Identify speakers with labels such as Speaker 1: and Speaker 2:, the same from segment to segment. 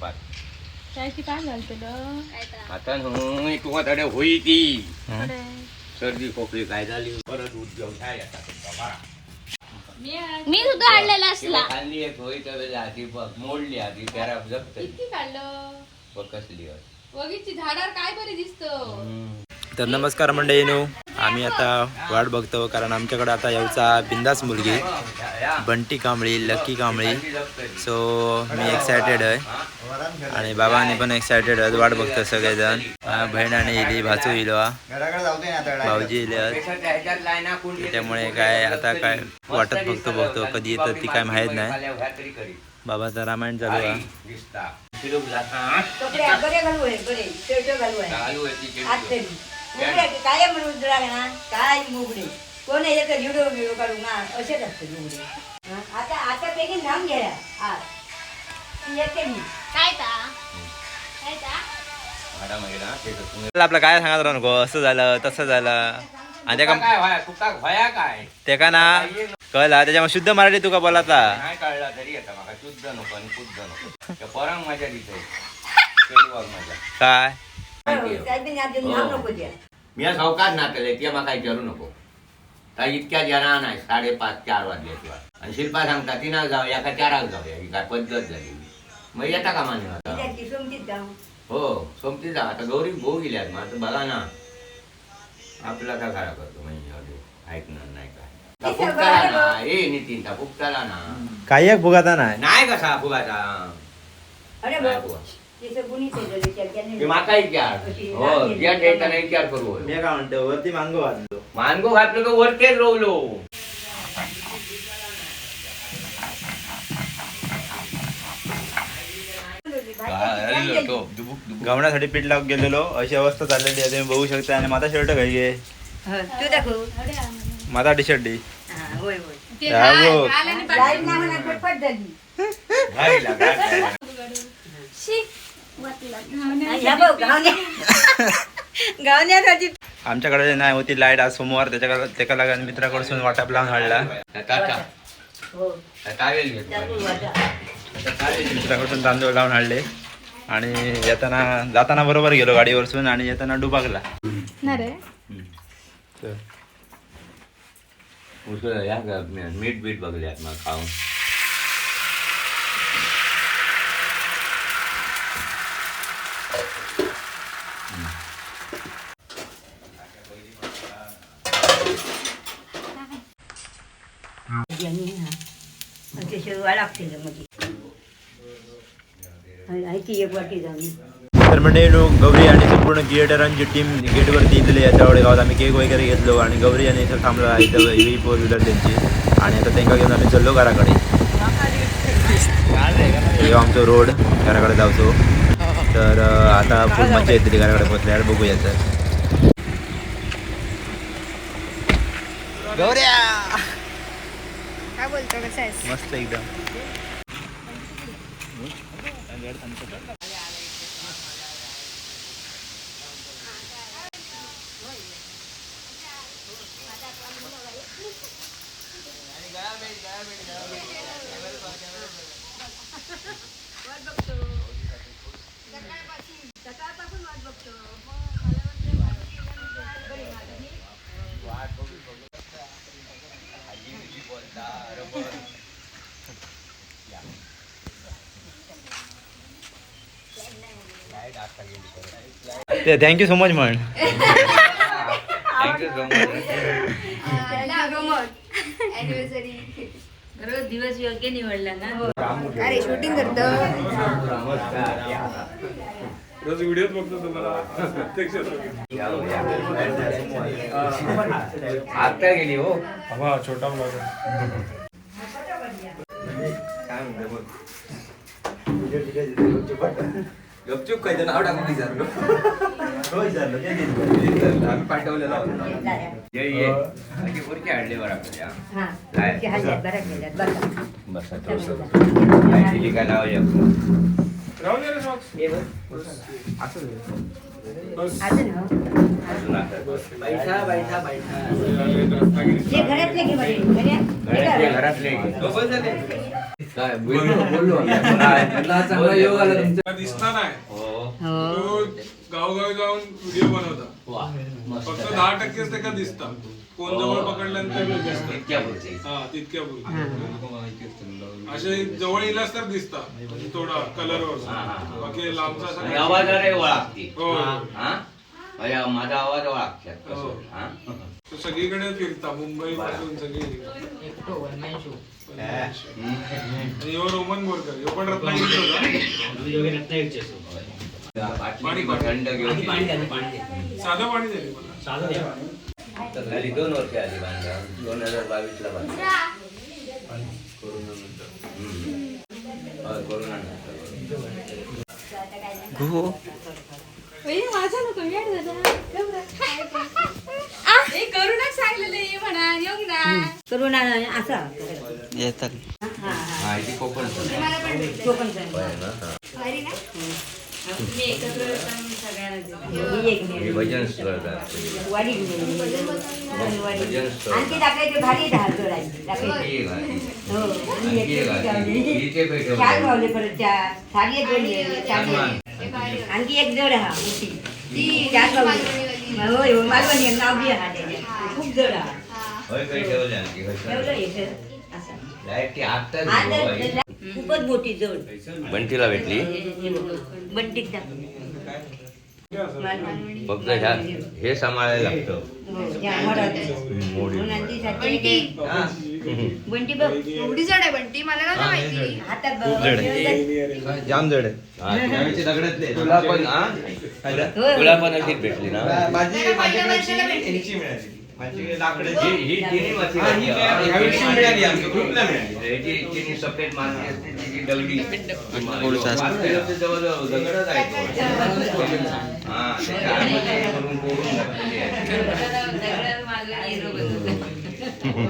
Speaker 1: पाच
Speaker 2: चायची काय घालतलं
Speaker 1: आता न्हू तुका तडे होई ती? सर्दी खोकली काय झाली? परत दूध घेऊन काय आता तुमचा.
Speaker 2: मी सुद्धा आणलेला असला.
Speaker 1: खाल्ली एक होई तर आधी बघ मोडली आधी त्याला जगत
Speaker 3: किती काढलं
Speaker 1: बघ कसली.
Speaker 3: वगीची झाडावर काय बरे दिसतो?
Speaker 1: हम्म.
Speaker 4: तर नमस्कार मंडळीनो आम्ही आता वाट बघतो कारण आमच्याकडे आता येऊचा बिंदास मुलगी बंटी कांबळी लकी कांबळी. सो मी एक्सायटेड आहे. आणि बाबांनी पण एक्सायटेड आहेत वाट बघतो सगळेजण. हा, बहीण आणि इली भाचू इलो हा. भाऊजी इले त्यामुळे काय आता काय वाटत बघतो बघतो. कधी येतं ती काय माहीत नाही. बाबाचं रामायण चालू आहे
Speaker 1: ती
Speaker 5: मुगडे काय म्हणून उजळा ना काय मुगडे कोण एक व्हिडिओ व्हिडिओ काढू ना असेच असते मुगडे हं? आता आता पैकी नाम घ्या. आज ती येते मी.
Speaker 2: काय ता? काय ता?
Speaker 1: ते
Speaker 4: आपलं काय सांगत राहू नको? असं झालं तसं झालं. आणि
Speaker 1: काय
Speaker 4: त्याका ना कळला. त्याच्यामुळे शुद्ध मराठी तुका बोलाता
Speaker 1: नाही कळला तरी येतं माका शुद्ध नको आणि शुद्ध नको. मजा दिसते खेळवाक मजा.
Speaker 4: काय?
Speaker 5: काय
Speaker 1: मी सावकार नातले ते म्हाका विचारू नको. तर इतक्या जना नाही साडेपाच चार वाजले किंवा आणि शिल्पा सांगता तिनाक जाऊ एका चाराक जाऊया ही काय पद्धत झाली. मग येता का मान्य आता
Speaker 5: त्याची सोमतीच जाऊ.
Speaker 1: हो सोमती जा. आता गौरी भाऊ गेल्यात मग आता बघा ना. आपला का खरा करतो म्हणजे. ऐकणार नाही काय. ता फुकताला ना. ए नितीन ता फुकताला ना.
Speaker 4: काही एक भुगाता नाही.
Speaker 1: नाही कसा फुगाचा.
Speaker 5: अरे
Speaker 1: नाही फुगा.
Speaker 5: ते
Speaker 1: माका विचार हो ज्या डेटाने विचार करू
Speaker 4: मी काय म्हणतो वरती मांगो वाजलो
Speaker 1: मानगो घातलो तर वरतेच रोवलो.
Speaker 4: गवण्यासाठी पीठ लावून गेलेलो. अशी अवस्था चाललेली आहे तुम्ही बघू शकता. आणि माझा शर्ट घाई घे
Speaker 5: तू दाखव.
Speaker 4: माझा टी शर्ट
Speaker 3: घाल-
Speaker 5: गावण्यासाठी
Speaker 4: आमच्याकडे नाही होती लाइट आज सोमवार त्याच्या त्याका लागून मित्राकडसून वाटाप लावून हाडला
Speaker 5: हो.
Speaker 4: मित्राकडसून तांदूळ लावून हाडले आणि येताना जाताना बरोबर गेलो गाडीवरसून आणि येताना डुबागला.
Speaker 1: मीठ बीठ बघल्यात मग खाऊन
Speaker 5: ते शिरवा लागते मध्ये आणि ती एक वाटी जाऊन
Speaker 4: तर म्हणजे गौरी आणि संपूर्ण क्रिएटरांची टीम गेटवरती इथली आहे त्यावेळी गावात आम्ही केक वगैरे घेतलो आणि गौरी आणि इथं थांबलो इथं ही फोर व्हीलर त्यांची आणि आता त्यांना घेऊन आम्ही चाललो घराकडे हे आमचं रोड घराकडे जावचो तर आता फुल मजा येतली घराकडे पोचल्यावर बघूया तर. गौऱ्या!
Speaker 2: काय बोलतो? कसं
Speaker 4: मस्त एकदम. ते थँक्यू सो मच म्हण
Speaker 1: थँक्यू सो मच
Speaker 5: रोज दिवस योग्य निवडला ना.
Speaker 2: अरे शूटिंग करतो.
Speaker 6: रोज व्हिडिओ बघतो तुम्हाला. प्रत्यक्षात
Speaker 1: आता गेली हो.
Speaker 6: हा छोटा ब्लॉग
Speaker 1: काय म्हणते बघ गपचूप काय नाव टाकून विचारलो आम्ही पाठवलेलं होतं. ये ये अशी पुरकी हाडली बरं आपल्या
Speaker 5: हा.
Speaker 1: काय? बस काय काय नाव शकतो
Speaker 6: राहून दे रे सॉक्स बस.
Speaker 5: अजून.
Speaker 1: अजून आता बस.
Speaker 5: जे घरातले घे बरे घरात-
Speaker 1: घरातले घरातले. काय बोललो बोललो. चांगला योग आला तुमचा.
Speaker 6: दिसणार नाही. तो गावोगावी जाऊन व्हिडिओ बनवता. फक्त दहा टक्केच ते का दिसतात कोण जवळ पकडल्यानंतर. हा तितक्या बोलतो असे जवळ येलास तर दिसतात. म्हणजे थोडा कलरवर
Speaker 1: हा.
Speaker 6: बाकी लांबचा
Speaker 1: ओळखते.
Speaker 6: हो.
Speaker 1: हा? माझ्या माझा आवाज ओळखतात.
Speaker 6: हो. सगळीकडे फिरता मुंबई पासून सगळी. ह्यो रोमन बोरकर. ह्यो पण रत्नागिरीचा होता
Speaker 1: पाणी थंड घेऊन
Speaker 6: साधं पाणी दिले मला.
Speaker 1: झाली दोन वर्ष आली बांधा. दोन हजार बावीस ला बांधा कोरोना
Speaker 4: गो
Speaker 3: ए, माझा नको सांगलेले म्हणा योग ना
Speaker 5: करुणा असा.
Speaker 4: येतात.
Speaker 1: कोकण.
Speaker 5: कोकण एकत्र ही
Speaker 1: हे. भजन स्थळ.
Speaker 5: आणखी दाखवायचे भारी दहा जोडायचे दाखवायचे.
Speaker 1: ही एक आहे.
Speaker 5: हो ही
Speaker 1: आणखी एक आहे. ही इथे.
Speaker 5: चार परत साडी जोडली.
Speaker 2: हे.
Speaker 5: आणखी एक जोड हा मोठी
Speaker 2: ती
Speaker 5: चार. होय हो मालवणी नाव बी हा. खूप जोड हा
Speaker 2: हा.
Speaker 1: होय काही ठेवलं आणखी. लाइट ती आत्ताच.
Speaker 5: खूपच मोठी जोड
Speaker 1: बंटीला भेटली
Speaker 5: बंटीत
Speaker 1: फक्त ह्या हे सांभाळायला लागतं.
Speaker 5: हो.
Speaker 2: बंटी.
Speaker 1: हा.
Speaker 5: बंटी बघ
Speaker 2: एवढी जड आहे बंटी मला नव्हतं माहिती?
Speaker 5: हातात
Speaker 4: खूप जड
Speaker 5: बघ
Speaker 4: जाम जड
Speaker 1: हा,
Speaker 4: दगडातले
Speaker 1: तुला पण हा? तुला. पण अशीच भेटली ना?
Speaker 4: माझी मिळाली.
Speaker 1: ही. ही
Speaker 4: मिळाली. आमच्या ग्रुपला मिळाली.
Speaker 1: माती असते दगडी. वास्तव्य जवळजवळ दगडच आहे. हा.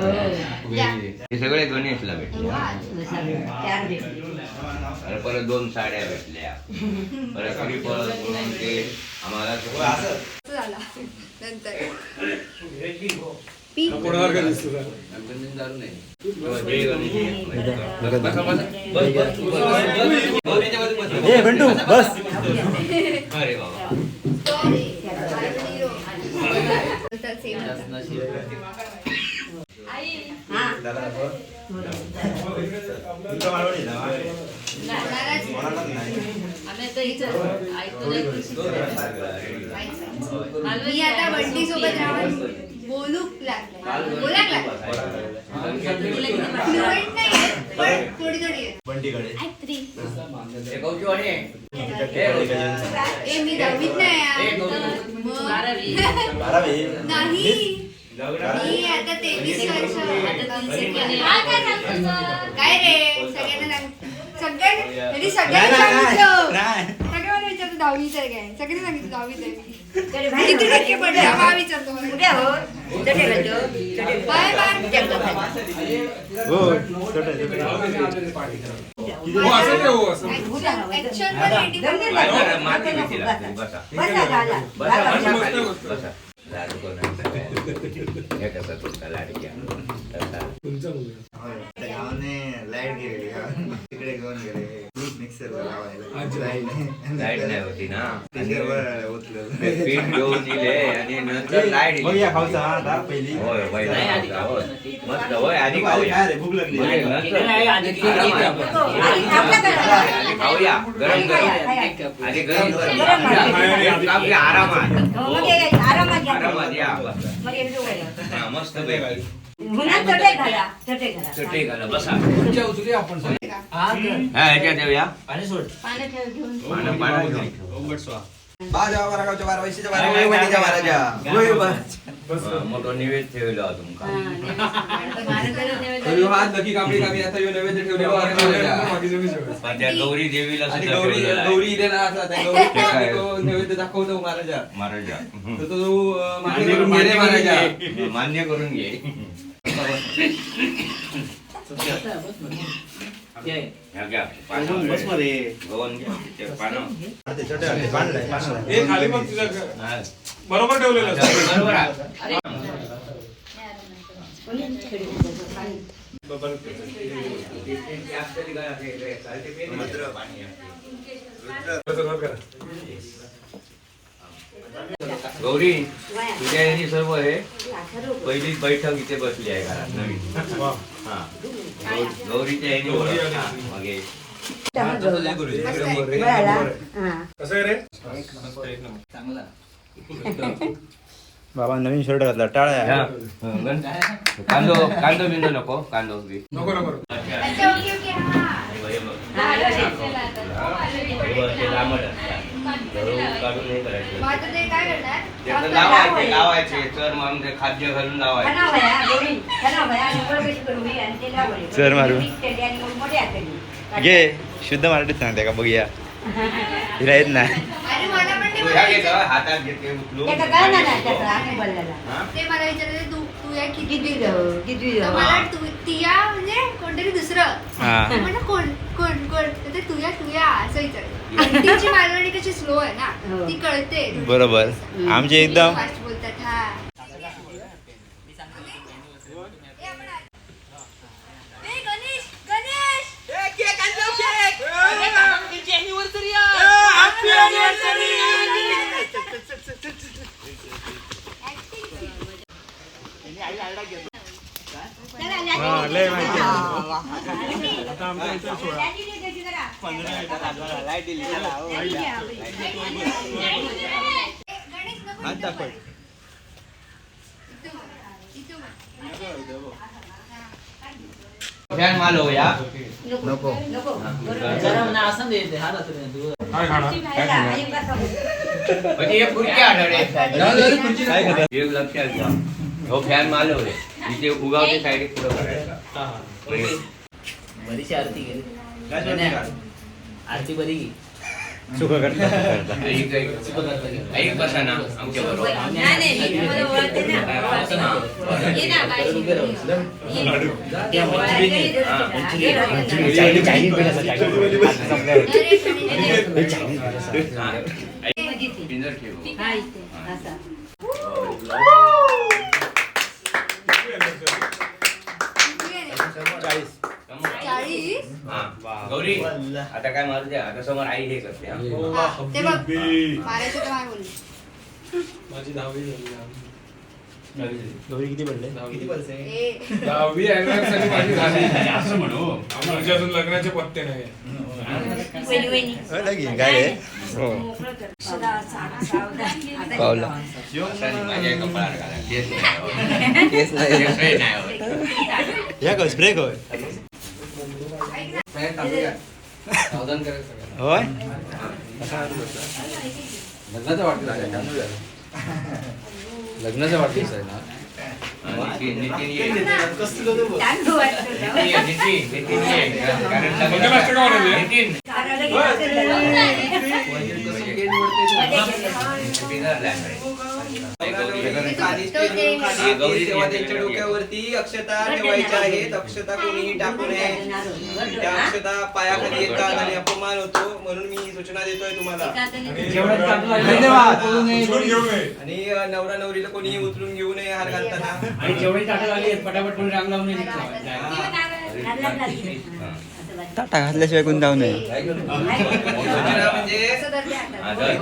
Speaker 1: हे सगळे गणेशला भेटले परत दोन साड्या भेटल्या परत म्हणून ते आम्हाला
Speaker 6: दिसतो?
Speaker 1: जय गणेश.
Speaker 4: ए बंटू बस
Speaker 1: अरे बाबा
Speaker 2: मी आता बंटी सोबत राहून बोलू लागला. बोलायला लागला.
Speaker 4: बंटीकडे बारावी.
Speaker 2: काय रे? सगळ्यांना सांग सगळ्यांना विचारतो दहावीच आहे काय सगळ्यांना सांगितलं दहावीच आहे मी. किती टक्के पडले? हा. विचारतो
Speaker 5: हो
Speaker 2: बाय बाय.
Speaker 6: ते
Speaker 1: तुमचा
Speaker 6: मुलगा.
Speaker 7: गावाने लाइट गावात. तिकडे घेऊन गेले.
Speaker 1: लाइट नाही होती ना. पीठ घेऊन दिले आणि नंतर
Speaker 4: लाइट पहिली.
Speaker 1: होय. मस्त होय आधी खाऊया. नंतर.
Speaker 5: आधी
Speaker 1: खाऊया. गरम गरम. आधी गरम गरम आपल्या आरामात.
Speaker 5: हो, आरामात
Speaker 1: या.
Speaker 5: हे
Speaker 1: मस्त पैकी.
Speaker 5: चटे घाला चटे घाला.
Speaker 1: चटई घाला बसा. हा ह्याच्यात येऊया
Speaker 5: पाण्यात ठेव घेऊन
Speaker 1: पानं पानं घेऊन
Speaker 4: बाजा बारागावच्या बारा वैशीच्या बारा वैवटीच्या बाराच्या होय बस
Speaker 1: हा, मोठं निवेद ठेवला तुमका
Speaker 4: हात नक्की आता नैवेद्य.
Speaker 1: पण त्या गौरी देवीला
Speaker 4: आणि
Speaker 1: सुद्धा
Speaker 4: गौरी
Speaker 1: ठेवलेला आहे.
Speaker 4: गौरी इथे ना असला त्या गौरी
Speaker 1: ते काय?
Speaker 4: तो नैवेद्य दाखवतो महाराजा
Speaker 1: महाराजा
Speaker 4: तर तो अं, मान्य करून गेले महाराजा
Speaker 1: मान्य करून घे.
Speaker 6: हे खाली बरोबर ठेवलेलं
Speaker 1: गौरी तुझ्या यांनी सर्व आहे पहिली बैठक इथे बसली आहे घरात नवीन. हा. गौरीच्या यांनी
Speaker 6: गौरी
Speaker 1: ओळख.
Speaker 6: आली.
Speaker 1: हा, मागे
Speaker 5: बरं हा
Speaker 6: कसं आहे रे?
Speaker 4: बाबा नवीन शर्ट घातला टाळ्या.
Speaker 1: हा. कांदो कांदो बिंदो नको कांदो बी.
Speaker 6: नको नको.
Speaker 2: अच्छा. ओके ओके हा.
Speaker 1: हे बघ, हे. बघ. हे बघ, ते लांबट असतात. गहू काढून हे करायचं
Speaker 2: मग आता ते काय करणार?
Speaker 1: त्याचं लावायचे लावायचे चर मारून ते खाद्य घालून लावायचे.
Speaker 5: खना भया गौरी खना भया निवड कशी करू मी आणि ते लावले
Speaker 4: चर मारू.
Speaker 5: मिक्स केली आणि मग मोठे हाताने.
Speaker 4: घे शुद्ध मराठीत सांगते का बघूया. हिला येत नाही.
Speaker 2: अरे मला पण ते
Speaker 1: तू ह्या घे
Speaker 2: म्हणायचं.
Speaker 1: गं, हातात घेते उचलून.
Speaker 5: एका काय ना त्याचा आम्ही बोललेला.
Speaker 1: हा?
Speaker 2: ते मला विचारायचं तू किती
Speaker 5: किती
Speaker 2: मला तू तिया म्हणजे कोणतरी दुसरं.
Speaker 4: हा.
Speaker 2: कोण कोण कोण? तर ते तुया तुया असं विचारायचं आणि तिची मालवणी कशी स्लो आहे ना
Speaker 5: हो.
Speaker 2: ती कळते.
Speaker 4: बरोबर. आमचे एकदम
Speaker 2: फास्ट बोलतात हा. इथं बघ. इथं बघ. इथं बघ.
Speaker 1: फॅन मालो या
Speaker 5: नको नको.
Speaker 6: काय खाणार?
Speaker 1: म्हणजे हे पुरके आढळे एक लक्षात घ्या हो फॅन मालो रे इथे उगावते साईड पुढं करायचा
Speaker 8: बरीचशी आरती गेली आरती बरी गेली.
Speaker 4: सुख करता
Speaker 1: ऐक बसा ना आमच्या बरोबर
Speaker 2: अरे, चाळीस.
Speaker 1: गौरी आता काय मारू द्या? आता समोर आई हे करते हा.
Speaker 2: हा, ते बघ. मारायचं तर मार बोलली.
Speaker 6: माझी दहावी झाली
Speaker 4: गौरी किती पडले?
Speaker 2: ए.
Speaker 6: दहावी anniversary माझी झाली. आमचे अजून लग्नाचे पत्ते नाही.
Speaker 4: लगीन काय रे हो. पावलं.
Speaker 1: असानी माझ्या कपाळावर घाला. केस नाही.
Speaker 4: केस नाही.
Speaker 1: केसही नाही. होत.
Speaker 4: या कस ब्रेक होय. होय
Speaker 8: लग्नाचा वाढदिवस आहे का? लग्नाचा वाढदिवस आहे ना
Speaker 1: नितीन नितीन ये.
Speaker 5: तांदूळ
Speaker 1: नितीन ये, नितीन नितीन ये. कारण गौरी. गौरी.
Speaker 9: तेव्हा त्यांच्या डोक्यावरती अक्षता ठेवायच्या आहेत अक्षता कोणीही टाकू नये. त्या अक्षता पायाखाली येतात आणि अपमान होतो म्हणून मी ही सूचना देतोय तुम्हाला. आणि नवरा नवरीला कोणीही उचलून घेऊ नये हार घालताना.
Speaker 8: आणि जेवढी ताटं लागली आहेत, पटापट लावून येईल.
Speaker 4: टाटा घातल्याशिवाय कोण जाऊ नये.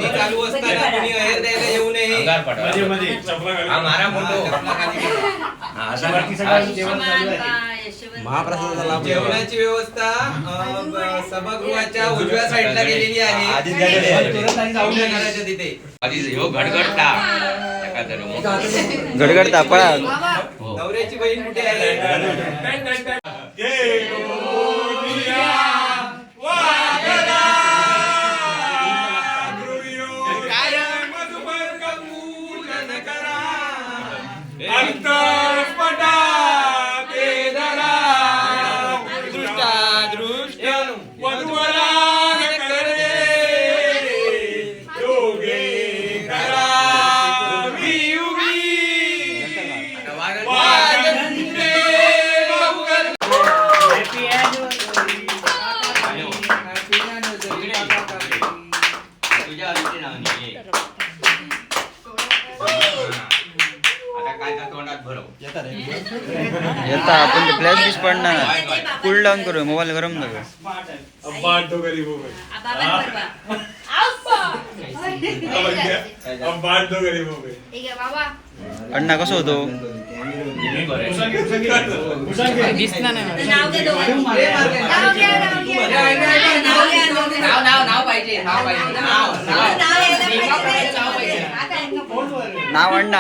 Speaker 9: चालू असताना कोणी अहेर द्यायला येऊ नये.
Speaker 1: हा मारा हा.
Speaker 4: महाप्रसादाचा लाभ
Speaker 9: जेवणाची व्यवस्था अ, ब- सभागृहाच्या उजव्या साईडला गेलेली आहे.
Speaker 4: आधीच झालेली
Speaker 9: घराच्या तिथे.
Speaker 1: गडगडता.
Speaker 4: गडगडता पळा.
Speaker 9: नवऱ्याची बहीण कुठे आहे?
Speaker 1: तुझ्या
Speaker 4: येता आपण ते फ्लॅश बीच पडणार. कूल डाऊन करू मोबाईल गरम नको
Speaker 6: हो. हो
Speaker 4: अण्णा कसं होतो?
Speaker 8: नाव
Speaker 9: पाहिजे. नाव
Speaker 4: अण्णा.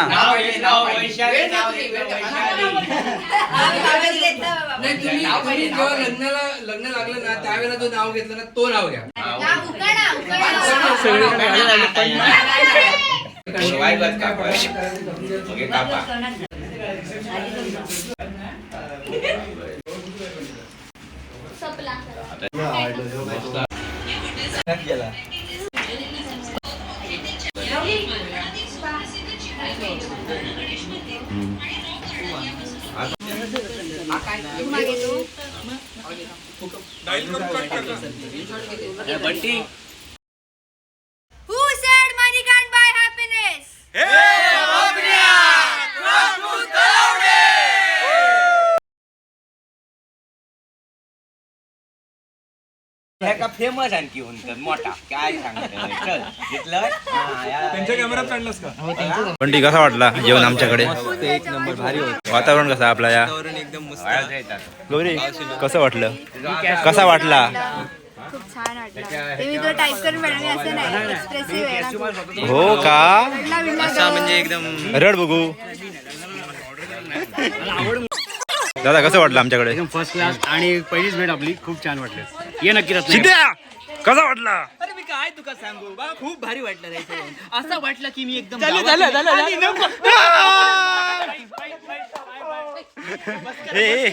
Speaker 9: नाही, तुम्ही- तुम्ही जेव्हा लग्नाला लग्न लागलं ना त्यावेळेला जो नाव घेतलं ना तो नाव घ्या.
Speaker 1: वाईगत कापा. ओके कापा
Speaker 2: तू मागे तू
Speaker 6: डाईल करून कट करता.
Speaker 2: Who said money can't buy happiness?
Speaker 1: ह्याका फेमस आणखी मोठा? काय सांगतोय? चल घेतलं हा, या-
Speaker 6: त्यांच्या कॅमेरात काढलास का?
Speaker 4: पण ती कसा वाटला जेवण आमच्याकडे?
Speaker 9: एक नंबर भारी होत.
Speaker 4: वातावरण कसं आपला या?
Speaker 9: एकदम मस्त.
Speaker 4: गौरी कसं वाटलं? कसा वाटला?
Speaker 2: खूप छान वाटलं. ते मी तुला टाईप करून पाठवले असं नाही. एक्सप्रेसिव्ह आहे ना खूप.
Speaker 4: हो का?
Speaker 2: रडला बिडला.
Speaker 9: म्हणजे एकदम
Speaker 4: रड बघू. दादा कसं वाटलं आमच्याकडे?
Speaker 8: एकदम फर्स्ट क्लास आणि पहिलीच भेट आपली. खूप छान वाटली. ये नक्की रत्न
Speaker 4: सिद्ध्या कसा वाटला?
Speaker 9: अरे मी काय तुका सांगू? बा खूप भारी वाटलं रे इथे. असं वाटलं की मी एकदम
Speaker 4: झालं, झालं, झालं. ए.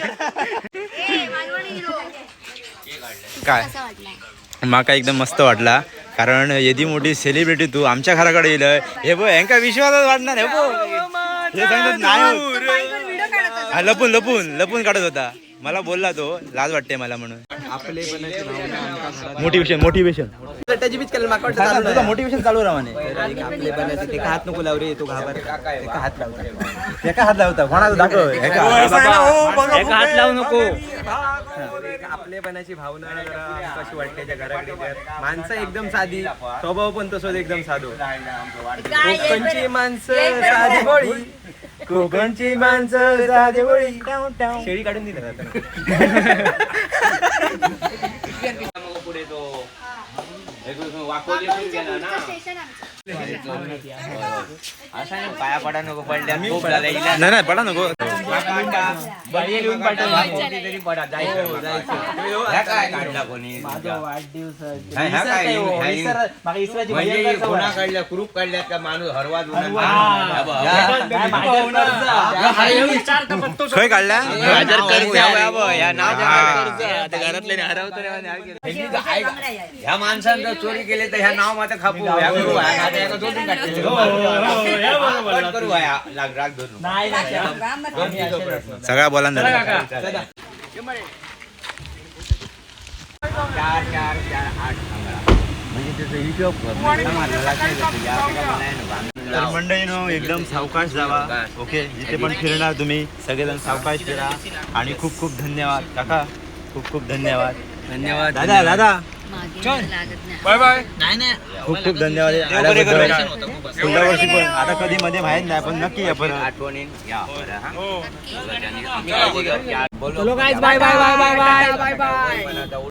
Speaker 4: काय
Speaker 2: कसा वाटला
Speaker 4: माका एकदम मस्त वाटला. कारण येदी मोठी सेलिब्रिटी तू आमच्या घराकडे येईल हे बो यांका विश्वासच वाटणार हे बो हे सांगतात नाही होता. हा लपून लपून लपून काढत होता. मला बोलला तो लाज वाटते मला म्हणून. मोटिवेशन मोटिवेशन तुझं मोटिवेशन चालू राहा म्हणे
Speaker 9: आहे. आपले बनायचे ते का हात नको लावू रे तो घाबर. एका हात लावतो
Speaker 4: एका हात लावता कोणाला दाखव एका
Speaker 8: एका हात लावू नको.
Speaker 9: आपले बनायची भावना जरा कशी वाटते त्या घराकडे माणसं एकदम साधी. स्वभाव पण तसंच एकदम साधो. कोकणची माणसं साधी
Speaker 4: कोकणची माणसं साधे वळी.
Speaker 9: शेळी काढून दिलं जातं
Speaker 1: पुढे तो वाकोली गेला ना. असा नाही पाया पडा नको पडल्या खूप
Speaker 4: नाही नाही पडा नको
Speaker 1: काढला कोणी ह्या- ह्या ह्या- काढल्या काढल्यात का माणूस
Speaker 4: खय काढल्या
Speaker 1: ह्या माणसानं चोरी केली तर ह्या नाव माझं खापू लाग राग धरून
Speaker 4: सगळा बोला ना
Speaker 1: चार चार चार आठ सांगा म्हणजे त्याचा हिशोब
Speaker 4: तर. मंडळीनो एकदम सावकाश जावा. ओके जिथे पण फिरणार तुम्ही सगळेजण सावकाश फिरा. आणि खूप खूप धन्यवाद. काका खूप खूप धन्यवाद.
Speaker 9: धन्यवाद
Speaker 4: दादा दादा.
Speaker 6: Bye bye.
Speaker 4: खूप खूप धन्यवाद. आल्याबद्दल. पुढल्या वर्षी पण आता कधी मध्ये माहीत नाही पण नक्की या परत.
Speaker 1: आठवणीन या बरं, हा? सगळ्यांनी बोलू?
Speaker 8: Bye bye bye bye bye bye bye